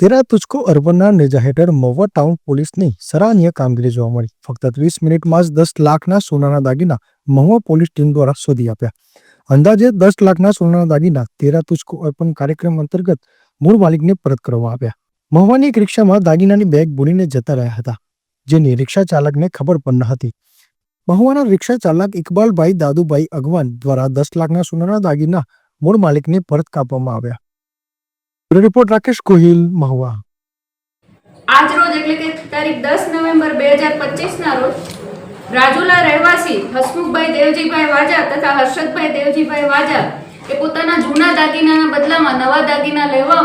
તેરા તુચકો અર્બનના નેજા હેઠળ મહુવા ટાઉન પોલીસની સરાહનીય કામગીરી જોવા મળી. ફક્ત ત્રીસ મિનિટમાં જ દસ લાખના સોનાના દાગીના મહુવા પોલીસ ટીમ દ્વારા શોધી આપ્યા. અંદાજે દસ લાખના સોનાના દાગીના તેરા તુચકો અર્પણ કાર્યક્રમ અંતર્ગત મૂળ માલિકને પરત કરવામાં આવ્યા. મહુવાની એક રિક્ષામાં દાગીનાની બેગ બોલીને જતા રહ્યા હતા, જેની રિક્ષા ચાલકને ખબર પણ ન હતી. મહુવાના રિક્ષા ચાલક ઇકબાલભાઈ દાદુભાઈ અગવાન દ્વારા દસ લાખના સોનાના દાગીના મૂળ માલિકને પરત કાપવામાં આવ્યા. રિપોર્ટ રાકેશ કોહિલ મહુવા. આજ રોજ એટલે કે તારીખ દસ નવેમ્બર બે હજાર પચીસના રોજ રાજુલા રહેવાસી હસમુખભાઈ દેવજીભાઈ વાજા તથા હર્ષદભાઈ દેવજીભાઈ વાજા એ પોતાના જૂના દાગીનાના બદલામાં નવા દાગીના લેવા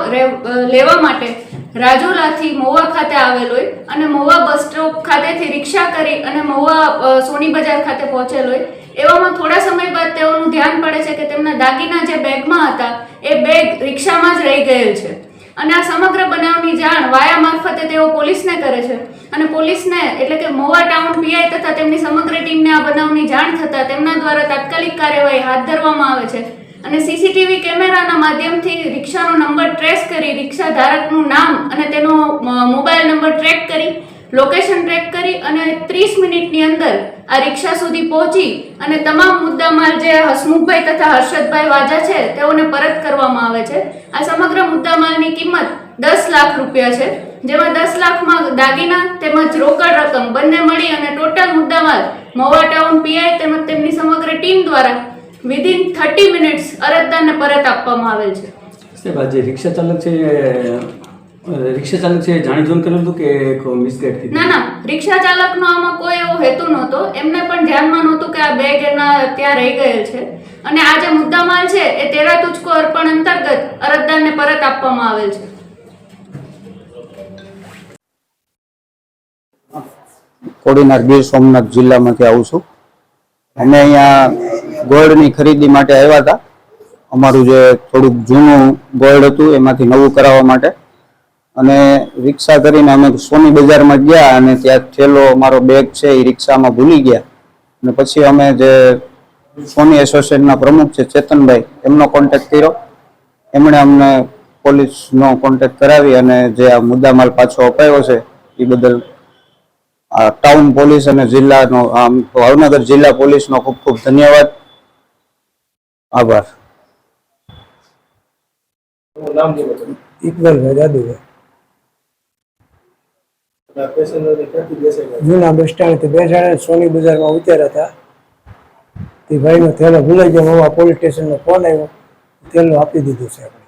લેવા માટે રાજુલાથી મહુવા ખાતે આવેલ અને મહુવા બસ સ્ટોપ ખાતેથી રિક્ષા કરી અને મહુવા સોની બજાર ખાતે પહોંચેલ હોય. એવામાં થોડા સમય બાદ તેઓનું ધ્યાન પડે છે કે તેમના દાગીના જે બેગમાં હતા, એ બેગ રિક્ષામાં જ રહી ગયેલ છે. અને આ સમગ્ર બનાવની જાણ વાયા મારફતે તેઓ પોલીસને કરે છે. અને પોલીસને એટલે કે મોવા ટાઉન પીઆઈ તથા તેમની સમગ્ર ટીમને આ બનાવની જાણ થતાં તેમના દ્વારા તાત્કાલિક કાર્યવાહી હાથ ધરવામાં આવે છે. અને સીસીટીવી કેમેરાના માધ્યમથી રિક્ષાનો નંબર ટ્રેસ કરી રિક્ષા ધારકનું નામ અને તેનો મોબાઈલ નંબર ટ્રેક કરી લોકેશન ટ્રેક કરી અને ત્રીસ મિનિટની અંદર આ રિક્ષા સુધી પહોંચી અને તમામ મુદ્દામાલ જે હસમુખભાઈ તથા હર્ષદભાઈ વાજા છે, તેઓને પરત કરવામાં આવે છે. આ સમગ્ર મુદ્દામાલની કિંમત દસ લાખ રૂપિયા છે. જેમાં દસ લાખમાં દાગીના તેમજ રોકડ રકમ બંને મળી અને ટોટલ મુદ્દામાલ મહુવા ટાઉન પીઆઈ તેમજ તેમની સમગ્ર ટીમ દ્વારા વિધિન થર્ટી મિનિટ્સ અરજદારને પરત આપવામાં આવેલ છે. રિક્ષા ચાલક છે રિક્ષા ચાલક જાણી જોઈને કરેલું હતું કે એક મિસગાઈડ થઈ ના ના રિક્ષા ચાલકનો આમાં કોઈ એવો હેતુ નહોતો. એમને પણ ધ્યાનમાં નહોતું કે આ બેગ એના ત્યાં રહી ગયેલ છે. અને આ જે મુદ્દામાલ છે એ તેરા તુચકો અર્પણ અંતર્ગત અરજદારને પરત આપવામાં આવેલ છે. કોડીનાર ગીર સોમનાથ જિલ્લામાંથી આવું છું. અમે અહીંયા ગોલ્ડની ખરીદી માટે આવ્યા હતા. અમારું જે થોડુંક જૂનું ગોલ્ડ હતું એમાંથી નવું કરાવવા માટે. અને રિક્ષા કરીને અમે સોની બજારમાં ગયા અને ત્યાં થેલો અમારો બેગ છે એ રિક્ષામાં ભૂલી ગયા. અને પછી અમે જે સોની એસોસિએશનના પ્રમુખ છે ચેતનભાઈ એમનો કોન્ટેક્ટ કર્યો. એમણે અમને પોલીસનો કોન્ટેક્ટ કરાવી અને જે આ મુદ્દામાલ પાછો અપાયો છે એ બદલ આ ટાઉન પોલીસ અને જિલ્લાનો આમ ભાવનગર જિલ્લા પોલીસનો ખૂબ ખૂબ ધન્યવાદ. આભાર. ઇકબાલભાઈ દાદુભાઈ જૂના બસ સ્ટેન્ડથી બેસાડે, સોની બજારમાં ઉતર્યા હતા. તે ભાઈનો થેલો ભૂલાઈ ગયો હોવા પોલીસ સ્ટેશનનો ફોન આવ્યો થેલો આપી દીધો છે આપણે.